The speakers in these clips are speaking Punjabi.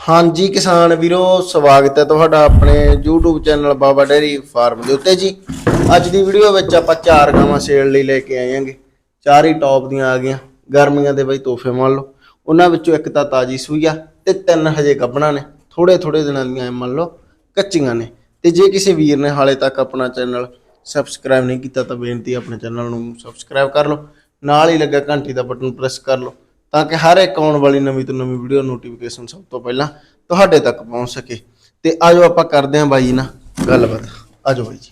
ਹਾਂਜੀ ਕਿਸਾਨ ਵੀਰੋ, ਸਵਾਗਤ ਹੈ ਤੁਹਾਡਾ ਆਪਣੇ YouTube channel Baba dairy farm ਦੇ ਉੱਤੇ ਜੀ। ਅੱਜ ਦੀ ਵੀਡੀਓ ਵਿੱਚ ਆਪਾਂ ਚਾਰ ਗਾਵਾਂ ਸੇਲ ਲਈ ਲੈ ਕੇ ਆਏ ਆਂਗੇ ਚਾਰ ਹੀ ਟੌਪ ਦੀਆਂ ਆ ਗਈਆਂ। ਗਰਮੀਆਂ ਦੇ ਬਈ ਤੋਹਫੇ ਮੰਨ ਲਓ। ਉਹਨਾਂ ਵਿੱਚੋਂ ਇੱਕ ਤਾਂ ਤਾਜੀ ਸੂਈ ਆ ਤੇ ਤਿੰਨ ਹਜੇ ਗੱਭਣਾ ਨੇ। ਥੋੜੇ ਥੋੜੇ ਦਿਨਾਂ ਦੀਆਂ ਐਂ ਮੰਨ ਲਓ ਕੱਚੀਆਂ ਨੇ। ਤੇ ਜੇ ਕਿਸੇ ਵੀਰ ਨੇ ਹਾਲੇ ਤੱਕ ਆਪਣਾ ਚੈਨਲ ਸਬਸਕ੍ਰਾਈਬ ਨਹੀਂ ਕੀਤਾ ਤਾਂ ਬੇਨਤੀ ਆਪਣੇ ਚੈਨਲ ਨੂੰ ਸਬਸਕ੍ਰਾਈਬ ਕਰ ਲਓ। ਨਾਲ ਹੀ ਲੱਗਾ ਘੰਟੀ ਦਾ ਬਟਨ ਪ੍ਰੈਸ ਕਰ ਲਓ। ਤਾਂ ਕਿ ਹਰ ਇੱਕ ਆਉਣ ਵਾਲੀ ਨਵੀਂ ਤੋਂ ਨਵੀਂ ਵੀਡੀਓ ਨੋਟੀਫਿਕੇਸ਼ਨ ਸਭ ਤੋਂ ਪਹਿਲਾਂ ਤੁਹਾਡੇ ਤੱਕ ਪਹੁੰਚ ਸਕੇ। ਤੇ ਆਜੋ ਆਪਾਂ ਕਰਦੇ ਹਾਂ ਬਾਈ ਨਾਲ ਗੱਲਬਾਤ। ਆਜੋ ਬਾਈ ਜੀ।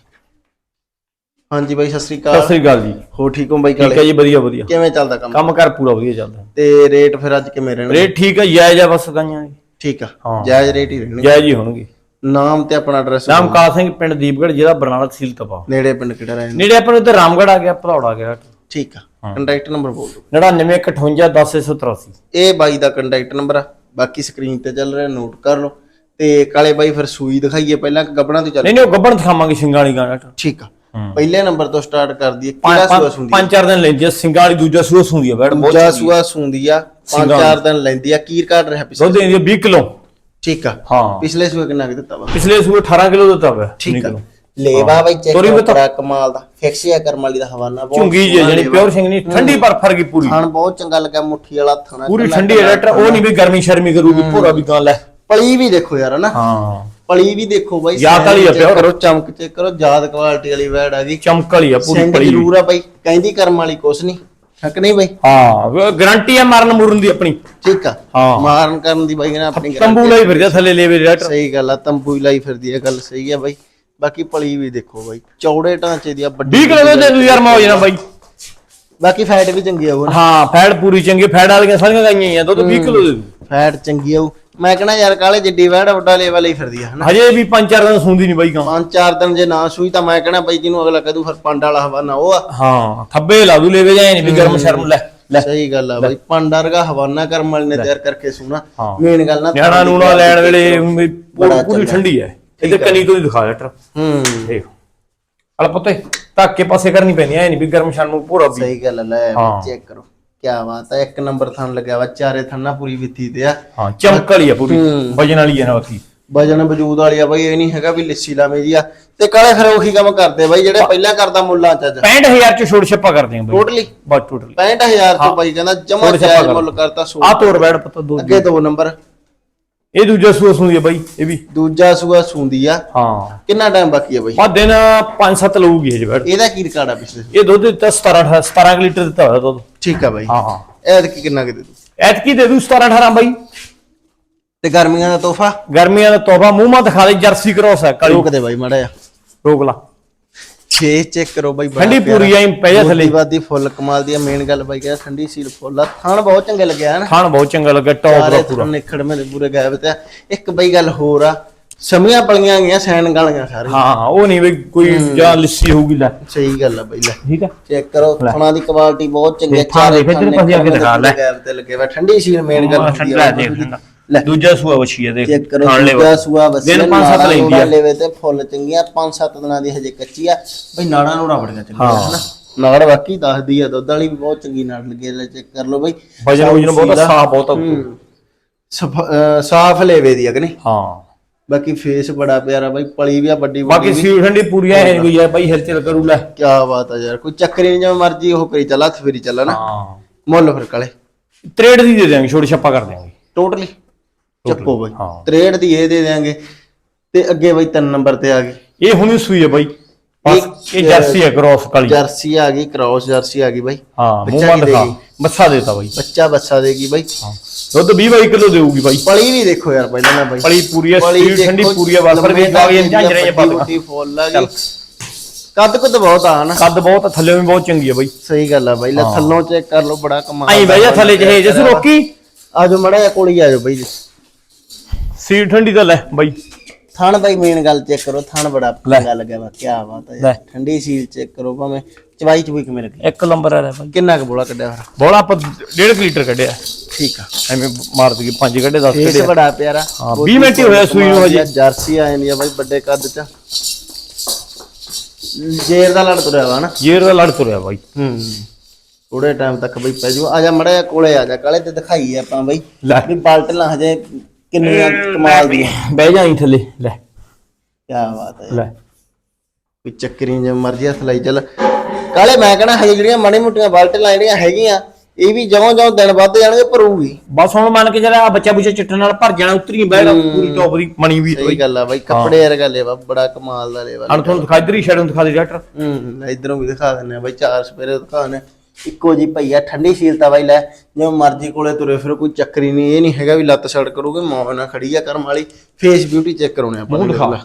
ਹਾਂਜੀ ਬਾਈ ਸਤਿ ਸ੍ਰੀ ਸਤਿ ਅਕਾਲ ਸ੍ਰੀ ਅਕਾਲ ਜੀ। ਹੋ ਠੀਕ ਹੋ ਬਾਈ ਠੀਕ ਹੈ ਕਾਲੇ ਜੀ ਵਧੀਆ ਵਧੀਆ। ਕਿਵੇਂ ਚੱਲਦਾ ਕੰਮ? ਕੰਮ ਕਰ ਪੂਰਾ ਵਧੀਆ ਚੱਲਦਾ। ਤੇ ਰੇਟ ਫਿਰ ਅੱਜ ਕਿਵੇਂ ਰਹਿਣਗੇ? ਰੇਟ ਠੀਕ ਹੈ ਜਾਇਜ਼ ਆ ਬਸ ਗਾਈਆਂ ਜੀ ਠੀਕ ਆ। ਜਾਇਜ਼ ਰੇਟ ਹੀ ਰਹਿਣਗੇ। ਜਾਇਜ਼ ਹੀ ਹੋਣਗੇ। ਨਾਮ ਤੇ ਆਪਣਾ ਐਡਰੈਸ ਨਾਮ ਕਾਲ ਸਿੰਘ ਪਿੰਡ ਦੀਪਗੜ੍ਹ ਜ਼ਿਲ੍ਹਾ ਬਰਨਾਲਾ ਤਹਿਸੀਲ ਤਪਾ। ਨੇੜੇ ਪਿੰਡ ਕਿਹੜਾ ਰਹਿੰਦਾ? ਨੇੜੇ ਆਪਾਂ ਨੂੰ ਇੱਧਰ ਰਾਮਗੜ੍ਹ ਆ ਗਿਆ ਭਦੌੜ ਆ ਗਿਆ। ਠੀਕ ਆ। ਕੰਟੈਕਟ ਨੰਬਰ ਬੋਲ ਦਿਓ। 9958 ਇਹ ਬਾਈ ਦਾ ਕੰਟੈਕਟ ਨੰਬਰ ਆ। ਬਾਕੀ ਸਕਰੀਨ ਤੇ ਚੱਲ ਰਿਹਾ ਨੋਟ ਕਰ ਲਓ। ਤੇ ਕਾਲੇ ਬਾਈ ਫਿਰ ਸੂਈ ਦਿਖਾਈਏ ਪਹਿਲਾਂ ਕਿ ਗੱਬਣਾ ਤੋਂ ਚੱਲ ਨਹੀਂ ਨਹੀਂ ਉਹ ਗੱਬਣ ਦਿਖਾਵਾਂਗੇ ਸਿੰਗਾਂ ਵਾਲੀ ਗਾਂ ਠੀਕ ਆ। ਹੂੰ। ਪਹਿਲੇ ਨੰਬਰ ਤੋਂ ਸਟਾਰਟ ਕਰ ਦਈਏ ਕਿਹੜਾ ਸੂਆ ਸੁੰਦੀ ਪੰਜ ਚਾਰ ਦਿਨ ਲੈਂਦੀ ਆ ਸਿੰਗਾਂ ਵਾਲੀ ਦੂਜਾ ਸੂਆ ਸੁੰਦੀ ਆ ਬੈੜ ਬਹੁਤ ਦੂਜਾ ਸੂਆ ਸੁੰਦੀ ਆ ਪੰਜ ਚਾਰ ਦਿਨ ਲੈਂਦੀ ਆ ਕੀਰ ਕਾਟ ਰਿਹਾ ਪਿਛਲੇ? ਦੁੱਧ ਦਿੰਦੀ ਆ 20 ਕਿਲੋ। ਠੀਕ ਆ। ਹਾਂ। ਪਿਛਲੇ ਸੂਏ ਕਿੰਨਾ ਕੁ ਦਿੱਤਾ ਵਾ? ਪਿਛਲੇ ਸੂਏ 18 ਕਿਲੋ ਦਿੱਤਾ ਵਾ ਠੀਕ ਆ। ਲੇਵਾ ਬਾਈ ਚੈੱਕ ਤੋਰੀ ਵੀ ਕਰਾ ਕਮਾਲ ਦਾ ਫਿਕਸਿਆ ਕਰਮ ਵਾਲੀ ਦਾ ਹਵਾਨਾ ਬਹੁਤ ਝੁੰਗੀ ਜੇ ਸੋਹਣਾ ਜਿਹੜੀ ਲੇਵਾ। ਪਿਓਰ ਸਿੰਘ ਨਹੀਂ ਠੰਡੀ ਬਰਫ ਵਰਗੀ ਪੂਰੀ। ਥਣ ਬਹੁਤ ਚੰਗਾ ਲੱਗਾ ਮੁੱਠੀ ਵਾਲਾ ਥਣਾ ਪੂਰੀ ਠੰਡੀ ਹੈ ਡਾਕਟਰ ਉਹ ਨਹੀਂ ਵੀ ਗਰਮੀ ਸ਼ਰਮੀ ਕਰੂਗੀ ਭੋਰਾ ਵੀ ਗਾਂ ਲੈ। ਪਲੀ ਵੀ ਦੇਖੋ ਯਾਰ ਹਨਾ? ਹਾਂ। ਪਲੀ ਵੀ ਦੇਖੋ ਬਾਈ ਯਾਦ ਵਾਲੀ ਆ ਪਿਓਰ। ਕਰੋ ਚਮਕ ਚੈੱਕ ਕਰੋ ਯਾਦ ਕੁਆਲਿਟੀ ਵਾਲੀ ਵੈੜ ਆ ਗਈ। ਚਮਕ ਵਾਲੀ ਆ ਪੂਰੀ ਪਲੀ। ਜ਼ਰੂਰ ਆ ਬਾਈ ਕਹਿੰਦੀ ਕਰਮ ਵਾਲੀ ਕੁਛ ਨਹੀਂ ਹੱਕ ਨਹੀਂ ਬਾਈ? ਹਾਂ ਗਾਰੰਟੀ ਆ ਮਰਨ ਮੁਰਨ ਦੀ ਆਪਣੀ। ਠੀਕ ਆ। ਹਾਂ। ਮਾਰਨ ਕਰਨ ਦੀ ਬਾਈ ਨੇ ਆਪਣੀ ਤੰਬੂ ਲਈ ਫਿਰਦਾ ਥੱਲੇ ਲੈਵੇ ਡਾਕਟਰ ਸਹੀ ਗੱਲ ਆ ਤੰਬੂ ਹੀ ਲਾਈ ਫਿਰਦੀ ਹੈ ਗੱਲ ਸਹੀ ਆ ਬਾਈ। ਬਾਕੀ ਪਲੀ ਵੀ ਦੇਖੋ ਬਾਈ ਚੌੜੇ ਢਾਂਚੇ ਦੀ ਆ ਵੱਡੀ 20 ਕਿਲੋ ਦੇ ਤੂੰ ਯਾਰ ਮੌਜ ਨਾ ਬਾਈ। ਬਾਕੀ ਫੈਟ ਵੀ ਚੰਗੀ ਆਊ ਹਾਂ ਫੈਟ ਪੂਰੀ ਚੰਗੀ ਫੈਟ ਵਾਲੀਆਂ ਸਾਰੀਆਂ ਗਾਈਆਂ ਹੀ ਆ ਦੁੱਧ 20 ਕਿਲੋ ਦੇ ਦੂ। ਫੈਟ ਚੰਗੀ ਆਊ ਮੈਂ ਕਹਣਾ ਯਾਰ ਕਾਲੇ ਜਿੱਡੀ ਵੈੜ ਵੱਡਾ ਲੈਵਲ ਹੀ ਫਿਰਦੀ ਆ ਹਨਾ? ਹਜੇ ਵੀ ਪੰਜ ਚਾਰ ਦਿਨ ਸੁੰਦੀ ਨਹੀਂ ਬਾਈ ਗਾਂ। ਪੰਜ ਚਾਰ ਦਿਨ ਜੇ ਨਾ ਸੂਈ ਤਾਂ ਮੈਂ ਕਹਣਾ ਬਾਈ ਜਿਹਨੂੰ ਅਗਲਾ ਕਹਦੂ ਫਿਰ ਪੰਡ ਵਾਲਾ ਹਵਾਨਾ ਉਹ ਆ। ਹਾਂ ਥੱਬੇ ਲਾ ਦੂ ਲੈਵੇ ਜਾਏ ਨਹੀਂ ਵੀ ਗਰਮ ਸ਼ਰਮ ਲੈ ਲੈ। ਸਹੀ ਗੱਲ ਆ ਬਾਈ ਪੰਡ ਵਰਗਾ ਹਵਾਨਾ ਕਰਮ ਵਾਲੇ ਨੇ ਤਿਆਰ ਕਰਕੇ ਸੂਣਾ। ਹਾਂ। ਮੇਨ ਗੱਲ ਨਾ ਨਿਆਣਾ ਨੂਣਾ ਲੈਣ ਵੇਲੇ ਪੂਰੀ-। ਠੰਡੀ ਹੈ ਇਹਦੇ ਕਨੀ ਤੋਂ ਹੀ ਦਿਖਾ ਡਾਕਟਰ ਹੂੰ। ਦੇਖ ਅਲ ਪੁੱਤੇ ਧੱਕੇ ਪਾਸੇ ਕਰਨੀ ਪੈਂਦੀ ਐ ਨਹੀਂ ਵੀ ਗਰਮ ਸ਼ਰਮ ਪੂਰਾ ਵੀ। ਸਹੀ ਗੱਲ ਆ, ਲੈ। ਚੈੱਕ ਕਰੋ। ਕੀ ਬਾਤ ਹੈ ਇੱਕ ਨੰਬਰ ਥਣ ਲੱਗਿਆ ਵਾ ਚਾਰੇ ਥੰਨਾ ਪੂਰੀ ਵਿੱਥੀ ਤੇ ਆ। ਹਾਂ ਚਮਕ ਵਾਲੀ ਆ ਪੂਰੀ। ਵਜਨ ਵਾਲੀ ਹੈ ਨਾ ਬਾਕੀ ਵਜਨ ਵਜੂਦ ਵਾਲੀ ਆ ਬਾਈ ਇਹ ਨਹੀਂ ਹੈਗਾ ਵੀ ਲੱਸੀ ਲਾਵੇਂ ਜੀ ਆ। ਤੇ ਕਾਲੇ ਫਿਰ ਉਹੀ ਕੰਮ ਕਰਦੇ ਬਾਈ ਜਿਹੜੇ ਪਹਿਲਾਂ ਕਰਦਾ ਮੁੱਲਾਂ ਚ। ਅੱਜ 65000 ਚ ਛੋੜ ਛੱਪਾ ਕਰਦੇ ਆ ਬਾਈ। ਟੋਟਲੀ ਬਸ ਟੋਟਲੀ 65000 ਤੋਂ ਬਾਈ ਕਹਿੰਦਾ ਜਮਾ ਜਾਇਜ਼। ਮੁੱਲ ਕਰਤਾ ਸੋ ਆ ਤੋਰ ਬੈੜ ਪਤਾ ਦੋ ਅੱਗੇ ਦੋ ਨੰਬਰ। ਇਹ ਦੂਜਾ ਸੂਆ ਸੁਣਦੀ ਆ ਬਾਈ ਇਹ ਵੀ। ਦੂਜਾ ਸੂਆ ਸੁੰਦੀ ਆ। ਹਾਂ। ਕਿੰਨਾ ਟਾਈਮ ਬਾਕੀ ਆ ਬਾਈ? ਆ ਦਿਨ 5-7 ਲਊਗੀ ਇਹ ਬੈੜ ਇਹਦਾ ਕੀ ਰਿਕਾਰਡ ਆ ਪਿਛਲੇ ਇਹ ਦੁੱਧ ਦਿੱਤਾ 17 18 17 ਕੁ ਲੀਟਰ ਦਿੱਤਾ ਹੋਇਆ ਦੁੱਧ। ਠੀਕ ਆ ਬਾਈ। ਹਾਂ ਹਾਂ। ਐਦ ਕੀ ਕਿੰਨਾ ਕਿ ਦੇ ਦੂ ਐਤਕੀ ਦੇ ਦੂ 17 18 ਬਾਈ। ਤੇ ਗਰਮੀਆਂ ਦਾ ਤੋਹਫਾ? ਗਰਮੀਆਂ ਦਾ ਤੋਹਫਾ ਮੂੰਹ ਮਾ ਦਿਖਾ ਦੇ ਜਰਸੀ ਕ੍ਰੋਸ ਹੈ ਕਾਲੀ। ਰੋਕ ਦੇ ਬਾਈ ਮਾੜਾ ਆ ਰੋਕ ਲਾ। 6 ਚੈੱਕ ਕਰੋ ਬਾਈ ਬੜਾ ਠੰਡੀ। ਪੂਰੀ ਆਈ ਪੈ ਜਾ ਥੱਲੇ। ਵਾਦੀ ਫੁੱਲ ਕਮਾਲ ਦੀ ਆ ਮੇਨ ਗੱਲ ਬਾਈ ਕਹਿੰਦਾ ਠੰਡੀ ਸੀਲ ਫੁੱਲ ਆ। ਥਣ ਬਹੁਤ ਚੰਗੇ ਲੱਗਿਆ ਹਨ ਖਾਣ ਬਹੁਤ ਚੰਗਾ ਲੱਗਾ ਟੌਪ ਦਾ ਪੂਰਾ। ਥਣ ਨਿਖੜ ਮੇਰੇ ਪੂਰੇ ਗਾਇਬ ਤੇ ਆ। ਇੱਕ ਬਈ ਗੱਲ ਹੋਰ ਆ ਸਮੀਆਂ ਪਲੀਆਂ ਗਈਆਂ ਸੈਨ ਗਾਲੀਆਂ ਸਾਰੇ ਹਾਂ ਉਹ ਨਹੀਂ ਵੀ ਕੋਈ ਜਾਂ ਲੱਸੀ ਹੋਊਗੀ ਲੈ। ਸਹੀ ਗੱਲ ਆ ਬਈ ਲੈ। ਠੀਕ ਹੈ ਚੈੱਕ ਕਰੋ ਥਣਾ ਦੀ ਕੁਆਲਿਟੀ ਬਹੁਤ ਚੰਗੀ ਆ। ਥਣ ਦੇਖ, ਇੱਧਰ ਪਾਸੇ ਆ ਕੇ ਦਿਖਾ ਲੈ। ਗਾਇਬ ਤੇ ਲੱਗੇ ਵਾ ਠੰਡੀ ਸੀਲ ਮੇਨ ਗੱਲ ਹੁੰਦੀ ਆ। ਲੈ। ਦੂਜਾ ਸੂਆ ਵਛੀ ਹੈ ਦੇਖ ਚੈੱਕ ਕਰੋ ਖਾਣ ਲੈ ਦੂਜਾ ਸੂਆ ਵਸੇ ਦਿਨ ਪੰਜ ਸੱਤ ਲੈਂਦੀ ਆ। ਲੈਵੇ ਤੇ ਫੁੱਲ ਚੰਗੀਆਂ 5-7 ਦਿਨਾਂ ਦੀ ਹਜੇ ਕੱਚੀ ਆ। ਬਈ ਨਾੜਾਂ ਨੂੰ ਬੜੀਆਂ ਚੰਗੀਆਂ ਹਾਂ। ਹਨਾ ਨਾੜ ਬਾਕੀ ਦੱਸਦੀ ਆ ਦੁੱਧ ਵਾਲੀ ਵੀ ਬਹੁਤ ਚੰਗੀ ਨਾੜ ਲੱਗੀ ਲੈ ਚੈੱਕ ਕਰ ਲਓ ਬਈ। ਵਜਨ ਵਜਨ ਬਹੁਤ ਸਾਫ਼ ਬਹੁਤ ਆ। ਸਫ- ਲੈਵੇ ਦੀ ਅਗਨੇ ਹਾਂ। ਬਾਕੀ ਫੇਸ ਬੜਾ ਪਿਆਰਾ ਬਾਈ ਪਲੀ ਵੀ ਆ ਵੱਡੀ ਬਾਕੀ ਸੀ ਠੰਡੀ ਪੂਰੀ ਹੈ ਨਹੀਂ ਕੋਈ ਹੈ ਬਾਈ ਹਿਲਚਲ ਕਰੂ ਲੈ। ਕੀ ਬਾਤ ਆ ਯਾਰ ਕੋਈ ਚੱਕਰੀ ਨਹੀਂ ਜਿਵੇਂ ਮਰਜ਼ੀ ਉਹ ਕਰੀ ਚੱਲ ਹੱਥ ਫੇਰੀ ਚੱਲ ਨਾ। ਹਾਂ। ਮੁੱਲ ਫਿਰ ਕਾਲੇ ਤਰੇੜ ਦੀ ਦੇ ਦਿਆਂਗੇ ਛੋੜ ਛੱਪਾ ਕਰ ਦਿਆਂਗੇ। ਟੋਟਲੀ ਚੱਕੋ ਬਾਈ। ਹਾਂ। 63 ਦੀ ਇਹ ਦੇ ਦੇਾਂਗੇ ਤੇ ਅੱਗੇ ਬਾਈ ਤਿੰਨ ਨੰਬਰ ਤੇ ਆ ਗਈ ਇਹ ਹੁਣੀ ਸੂਈ ਹੈ ਬਾਈ। ਬਸ ਇਹ ਜਰਸੀ ਹੈ ਕ੍ਰੋਸ ਕਾਲੀ। ਜਰਸੀ ਆ ਗਈ ਕ੍ਰਾਸ ਜਰਸੀ ਆ ਗਈ ਬਾਈ। ਹਾਂ ਮੂੰਹ ਦਿਖਾ? ਬੱਸਾ ਦੇਤਾ ਬਾਈ। ਬੱਚਾ ਬੱਚਾ ਦੇਗੀ ਬਾਈ। ਦੁੱਧ 20 22 ਕਿਲੋ ਦੇਊਗੀ ਬਾਈ। ਪਲੀ ਵੀ ਦੇਖੋ ਯਾਰ ਪਹਿਲਾਂ ਨਾ ਬਾਈ। ਪਲੀ ਪੂਰੀ ਹੈ ਸਪੀਡ ਠੰਡੀ ਪੂਰੀ ਹੈ ਵੀ ਲੰਮੇ ਜਾ ਗਈ ਤੱਕ ਝਾਂਜਰੇ ਜੇ ਵੱਡੀ ਪਾ ਵੱਡੀ ਫੁੱਲ ਆ ਗਈ। ਕੱਦ ਕੁੱਦ ਬਹੁਤ ਆ ਨਾ। ਕੱਦ ਬਹੁਤ ਆ, ਥੱਲੇ ਵੀ ਬਹੁਤ ਚੰਗੀ ਹੈ ਬਾਈ। ਸਹੀ ਗੱਲ ਆ ਬਾਈ ਲੈ ਥੱਲੋਂ ਚੈੱਕ ਕਰ ਲਓ ਬੜਾ ਕਮਾਲ ਆਈ ਬਈ ਥੱਲੇ ਜਿਹੇ ਜਿਸ ਰੋਕੀ। ਆਜੋ ਮੜਾ ਕੋਲ ਹੀ ਆਜੋ ਬਾਈ ਜੀ। ਸੀਟ ਠੰਡੀ ਤਾਂ ਲੈ ਬਾਈ। ਥਣ ਬਾਈ ਮੇਨ ਗੱਲ ਚੈੱਕ ਕਰੋ ਥਣ ਬੜਾ ਚੰਗਾ ਲੱਗਿਆ ਵਾ ਕੀ ਬਾਤ ਹੈ। ਲੈ। ਠੰਡੀ ਸੀਲ ਚੈੱਕ ਕਰੋ ਭਾਵੇਂ ਚਵਾਈ ਚਵੀ ਕਿਵੇਂ ਲੱਗੀ। ਇੱਕ ਨੰਬਰ ਆ ਰਿਹਾ ਬਾਈ। ਕਿੰਨਾ ਕੁ ਬੋਲਾ ਕੱਢਿਆ ਫਿਰ? ਬੋਲਾ ਆਪਾਂ 1.5 ਲੀਟਰ ਕੱਢਿਆ। ਠੀਕ ਆ। ਐਵੇਂ ਮਾਰ ਦਈਏ 5 ਕੱਢੇ 10 ਫੇਸ ਕੱਢੇ ਬੜਾ ਪਿਆਰਾ। ਹਾਂ, 20 ਮਿੰਟ ਹੀ ਹੋਇਆ ਸੂਈ ਨੂੰ ਹਜੇ। ਜਰਸੀ ਆ ਜਾਂਦੀ ਆ ਬਾਈ ਵੱਡੇ ਕੱਦ ਚ। ਜੇਰ ਦਾ ਲੜ ਤੁਰਿਆ ਵਾ ਨਾ ਜੇਰ ਦਾ ਲੜ ਤੁਰਿਆ ਬਾਈ। ਹੂੰ। ਥੋੜੇ ਟਾਈਮ ਤੱਕ ਬਈ ਪੈ ਜੂ ਆ ਜਾ ਮੜਾ ਕੋਲੇ ਆ ਜਾ ਕਾਲੇ ਤੇ ਦਿਖਾਈਏ ਆਪਾਂ ਬਈ। ਲੈ। ਵੀ ਬਾਲਟਲਾਂ ਹਜੇ ਕਿੰਨੀਆਂ ਕਮਾਲ ਦੀਆਂ। ਬਹਿ ਜਾਈ ਥੱਲੇ ਲੈ। ਕੀ ਬਾਤ ਹੈ ਲੈ। ਕੋਈ ਚੱਕਰੀ ਜੇ ਮਰਜ਼ੀ ਹੱਥ ਲਾਈ ਚੱਲ। ਕਾਲੇ ਮੈਂ ਕਹਣਾ ਹਜੇ ਜਿਹੜੀਆਂ ਮਾੜੀ ਮੋਟੀਆਂ ਬਾਲਟੀਆਂ ਜਿਹੜੀਆਂ ਹੈਗੀਆਂ ਇਹ ਵੀ ਜਿਉਂ ਜਿਉਂ ਦਿਨ ਵੱਧ ਜਾਣਗੇ ਭਰੂਗੀ ਬਸ ਹੁਣ ਮੰਨ ਕੇ ਜਿਹੜਾ ਬੱਚਾ ਬੁੱਚਾ ਚਿੱਟਣ ਨਾਲ ਭਰ ਜਾਣਾ ਉਤਰੀ ਬਹਿ ਪੂਰੀ ਟੌਪ ਦੀ ਮਣੀ ਵੀ ਸਹੀ ਗੱਲ ਆ ਬਾਈ ਕੱਪੜੇ ਵਰਗਾ ਲੇਵਾ ਬੜਾ ਕਮਾਲ ਦਾ ਲੇਵਾ। ਹਣ ਤੁਹਾਨੂੰ ਦਿਖਾ ਇਧਰ ਹੀ ਸ਼ੈਡੋ ਦਿਖਾ ਦੇ ਡਾਕਟਰ ਹੂੰ ਇਧਰੋਂ ਵੀ ਦਿਖਾ ਦਿੰਨੇ ਆ ਬਾਈ ਚਾਰ ਸਪੇਰੇ ਦਿਖਾਣੇ ਇੱਕੋ ਜੀ ਭਈਆ ਠੰਡੀ ਸ਼ੀਲਤਾ ਬਾਈ ਲੈ ਜਿਵੇਂ ਮਰਜ਼ੀ ਕੋਲੇ ਤੁਰੇ ਫਿਰ ਕੋਈ ਚੱਕਰੀ ਨਹੀਂ ਇਹ ਨਹੀਂ ਹੈਗਾ ਵੀ ਲੱਤ ਛੜ ਕਰੂਗੇ ਮੌਨ ਖੜੀ ਆ ਕਰਮ ਵਾਲੀ ਫੇਸ ਬਿਊਟੀ ਚੈੱਕ ਕਰਾਉਣੇ ਆਪਾਂ ਮੂੰਹ ਦਿਖਾ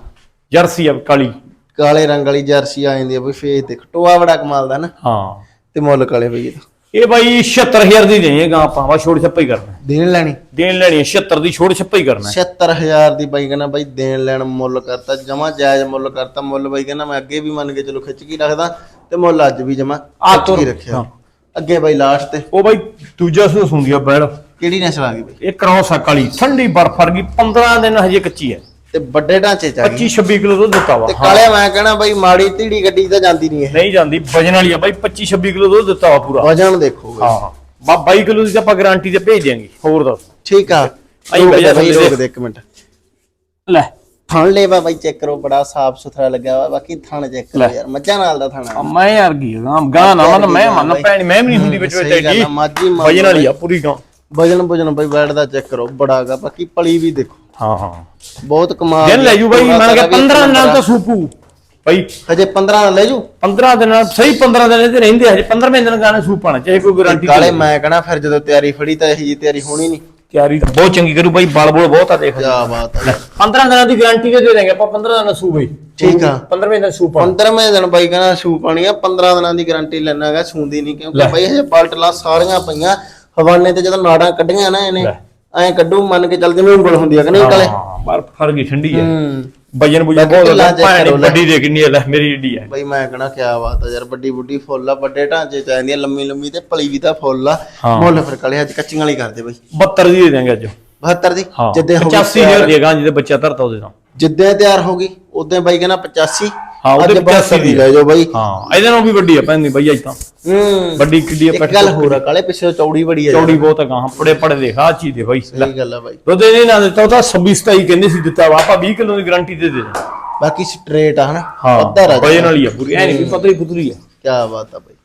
ਜਰਸੀ ਆ ਕਾਲੀ। ਕਾਲੇ ਰੰਗ ਵਾਲੀ ਜਰਸੀ ਆ ਜਾਂਦੀ ਆ ਬਈ ਫੇਸ ਦੇਖ ਟੋਆ ਬੜਾ ਕਮਾਲ ਦਾ ਨਾ। ਹਾਂ। ਤੇ ਮੁੱਲ ਕਾਲੇ ਇਹਦਾ। ਇਹ ਬਾਈ 76000 ਦੀ ਦੇਣੇਗਾ ਆਪਾਂ ਵਾ ਛੋੜ ਛੱਪਾ ਹੀ ਕਰਨਾ। ਦੇਣ ਲੈਣੀ? ਦੇਣ ਲੈਣੀ ਹੈ 76 ਦੀ ਛੋੜ ਛੱਪਾ ਹੀ ਕਰਨਾ 76000 ਦੀ ਬਾਈ ਕਹਿੰਦਾ ਬਾਈ ਦੇਣ ਲੈਣ ਮੁੱਲ ਕਰਤਾ ਜਮਾ ਜਾਇਜ਼ ਮੁੱਲ ਕਰਤਾ। ਮੁੱਲ ਬਾਈ ਕਹਿੰਦਾ ਮੈਂ ਅੱਗੇ ਵੀ ਮੰਨ ਕੇ ਚਲੋ ਖਿੱਚ ਕੇ ਰੱਖਦਾ ਤੇ ਮੁੱਲ ਅੱਜ ਵੀ ਜਮਾ ਖਿੱਚ ਕੇ ਰੱਖਿਆ। ਅੱਗੇ ਬਾਈ ਲਾਸਟ ਤੇ। ਉਹ ਬਾਈ ਦੂਜਾ ਸੂਸ ਹੁੰਦੀ ਆ ਬੈੜ। ਕਿਹੜੀ ਨਸਲ ਆ ਗਈ ਬਾਈ? ਇਹ ਕ੍ਰੋਸ ਆ ਕਾਲੀ ਠੰਡੀ ਬਰਫ ਵਰਗੀ 15 ਦਿਨ ਹਜੇ ਕੱਚੀ ਹੈ। ਤੇ ਵੱਡੇ ਢਾਂਚੇ ਚ ਆ ਗਈ। 25 26 ਕਿਲੋ ਦੁੱਧ ਦਿੱਤਾ ਵਾ। ਤੇ ਕਾਲੇ ਮੈਂ ਕਹਿਣਾ ਬਾਈ ਮਾੜੀ ਧੀੜੀ ਗੱਡੀ ਤਾਂ ਜਾਂਦੀ ਨਹੀਂ ਇਹ। ਨਹੀਂ ਜਾਂਦੀ ਵਜਨ ਵਾਲੀ ਆ ਬਾਈ 25 26 ਕਿਲੋ ਦੁੱਧ ਦਿੱਤਾ ਵਾ ਪੂਰਾ। ਵਜਨ ਦੇਖੋ ਬਾਈ। ਹਾਂ ਬਾ 22 ਕਿਲੋ ਦੀ ਤਾਂ ਆਪਾਂ ਗਾਰੰਟੀ ਤੇ ਭੇਜ ਦਿਆਂਗੇ ਹੋਰ ਦੱਸ। ਠੀਕ ਆ। ਆਈ ਰੁਕ ਬਈ ਰੋਕ ਦੇ ਇੱਕ ਮਿੰਟ। ਲੈ। ਥਣ ਲੈਵਾ ਬਾਈ ਚੈੱਕ ਕਰੋ ਬੜਾ ਸਾਫ਼ ਸੁਥਰਾ ਲੱਗਿਆ ਵਾ ਬਾਕੀ ਥਣ ਚੈੱਕ ਕਰੋ ਯਾਰ ਮੱਝਾਂ ਨਾਲ ਦਾ ਥਣ ਆ। ਮੈਂ ਯਾਰ ਕੀ ਗਾਂ ਗਾਂ ਨਾ ਮਨ ਮੈਂ ਮੰਨ ਭੈਣ ਮੈਂ ਵੀ ਨਹੀਂ ਹੁੰਦੀ ਵਿੱਚ ਵਿੱਚ ਐਡੀ ਆ, ਮਾਝੀ ਮਾਂ ਵਜਨ ਵਾਲੀ ਆ ਪੂਰੀ ਗਾਂ। ਵਜਨ ਵਜਨ ਬਾਈ ਬੈਠ ਦਾ ਚੈੱਕ ਕਰੋ ਬੜਾਗਾ ਬਾਕੀ ਪਲੀ ਵੀ ਦੇਖੋ। ਹਾਂ ਹਾਂ। ਬਹੁਤ ਕਮਾਲ ਦਿਨ ਲੈ ਜੂ ਬਾਈ ਪੂਰਾ ਮੰਨ ਕੇ ਸਾਰਾ ਵੀ 15 ਦਿਨਾਂ ਬੜਾ- ਤੋਂ ਸੂਪੂ। ਬਾਈ। ਹਜੇ 15 ਦਾ ਲੈ ਜੂ? 15 ਦਿਨਾਂ ਸਹੀ 15 ਦਿਨ ਇਹਦੇ ਰਹਿੰਦੇ ਹਜੇ 15ਵੇਂ ਦਿਨ ਗਾਣੇ ਸੂਪਾਣਾ ਚਾਹੇ ਕੋਈ ਗਾਰੰਟੀ ਕਾਲੇ ਮੈਂ ਕਹਣਾ ਫਿਰ ਜਦੋਂ ਤਿਆਰੀ ਫੜੀ ਤਾਂ ਇਹੀ ਜੀ ਤਿਆਰੀ ਹੋਣੀ ਨਹੀਂ। ਤਿਆਰੀ ਤਾਂ ਬਹੁਤ ਚੰਗੀ ਕਰੂ ਬਾਈ ਬਲ ਬੋਲ ਬਹੁਤ ਆ ਦੇਖ। ਕੀ ਬਾਤ ਹੈ 15 ਦਿਨਾਂ ਦੀ ਗਾਰੰਟੀ ਦੇ ਦੇ ਦੇਂਗੇ ਆਪਾਂ 15 ਦਿਨਾਂ ਸੂ ਬਈ ਠੀਕ ਆ। 15ਵੇਂ ਦਿਨ ਸੂਪਾ 15ਵੇਂ ਦਿਨ ਬਾਈ ਕਹਿੰਦਾ ਸੂ ਪਾਣੀ ਆ 15 ਦਿਨਾਂ ਦੀ ਗਾਰੰਟੀ ਲੈਣਾਗਾ ਸੂੰਦੀ ਨਹੀਂ ਕਿਉਂਕਿ। ਬਾਈ ਹਜੇ ਪਲਟਲਾਂ ਸਾਰੀਆਂ ਪਈਆਂ ਹਵਾਨੇ ਤੇ ਜਦੋਂ ਨਾੜਾਂ ਕੱਢੀਆਂ ਨਾ ਇਹਨੇ। ਐਂ ਕੱਢੂ ਮੰਨ ਕੇ ਚੱਲ ਜਿਵੇਂ ਉਂਗਲ ਹੁੰਦੀ ਆ ਕਿ ਨਹੀਂ ਕਾਲੇ ਬਰਫ ਫਰਗੀ ਠੰਡੀ ਹੈ ਹੂੰ। ਵਜਨ ਬੁਜਨ ਬਹੁਤ ਢਿੱਲਾਂ ਕਰੋ ਲੈ। ਵੱਡੀ ਦੇ ਕਿੰਨੀ ਹੈ ਲੈ ਮੇਰੀ ਏਡੀ ਹੈ। ਬਾਈ ਮੈਂ ਕਹਣਾ ਕਿਆ ਬਾਤ ਆ ਯਾਰ ਵੱਡੀ ਬੁੱਢੀ ਫੁੱਲ ਆ ਵੱਡੇ ਢਾਂਚੇ ਚ ਆਂਦੀ ਲੰਮੀ ਲੰਮੀ ਤੇ ਪਲੀ ਵੀ ਤਾਂ ਫੁੱਲ ਆ। ਹਾਂ। ਮੁੱਲ ਫਿਰ ਕਾਲੇ ਅੱਜ ਕੱਚੀਆਂ ਵਾਲੀ ਕਰਦੇ ਬਾਈ। 72 ਦੀ ਦੇ ਦੇਂਗੇ ਅੱਜ। 72 ਦੀ? ਹਾਂ। ਜਿੱਦੇ ਹੋ ਗਈ 85 ਤਿਆਰ- ਦੀ ਦੇਗਾ ਜਿਹਦੇ ਬੱਚਾ ਧਰਤਾ ਉਹਦੇ ਨਾਲ। ਜਿੱਦੇ ਤਿਆਰ ਹੋ ਗਈ ਉਦੋਂ ਬਾਈ ਕਹਿੰਦਾ 85 ਹਾਂ, ਉਹਦੇ ਅੱਜ 85 ਦੀ ਲੈ ਜਾਓ ਬਾਈ। ਹਾਂ ਇਹਦੇ ਨਾਲ ਵੀ ਵੱਡੀ ਆ ਪੈਂਦੀ ਬਈ ਅੱਜ ਤਾਂ। ਹੂੰ। ਵੱਡੀ ਕਿੱਡੀ ਆ ਇੱਕ ਗੱਲ ਹੋਰ ਆ ਕਾਲੇ ਪਿੱਛੇ ਚੌੜੀ ਬੜੀ ਆ। ਚੌੜੀ ਬਹੁਤ ਆ ਗਾਂ ਪੜੇ ਪੜੇ ਦੇਖ ਆ ਚੀਜ਼ ਦੇ ਬਾਈ ਸਹੀ ਗੱਲ ਆ ਬਾਈ। ਦੁੱਧ ਇਹਨੇ ਨਾ ਦਿੱਤਾ ਉਹ ਤਾਂ 26 27 ਕਹਿੰਦੇ ਸੀ ਦਿੱਤਾ ਵਾ ਆਪਾਂ 20 ਕਿਲੋ ਦੀ ਗਾਰੰਟੀ ਦੇ ਦੇ। ਬਾਕੀ ਸਟ੍ਰੇਟ ਆ ਹਨਾ ਹਾਂ ਅੱਧਾ ਰਾਜ ਵਜਨ ਵਾਲੀ ਆ ਪੂਰੀ ਐ ਨਹੀਂ ਵੀ ਪਤਲੀ ਪੁਤਲੀ ਆ। ਕੀ ਬਾਤ ਆ ਬਾਈ।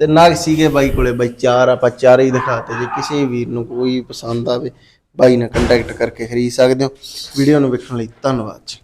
ਤੇ ਨਾਗ ਸੀਗੇ ਬਾਈ ਕੋਲੇ ਬਾਈ ਚਾਰ ਆਪਾਂ ਚਾਰੇ ਹੀ ਦਿਖਾਤੇ ਜੇ ਕਿਸੇ ਵੀਰ ਨੂੰ ਕੋਈ ਪਸੰਦ ਆਵੇ ਬਾਈ ਨਾਲ ਕੰਟੈਕਟ ਕਰਕੇ ਖਰੀਦ ਸਕਦੇ ਹੋ। ਵੀਡੀਓ ਨੂੰ ਵੇਖਣ ਲਈ ਧੰਨਵਾਦ ਜੀ।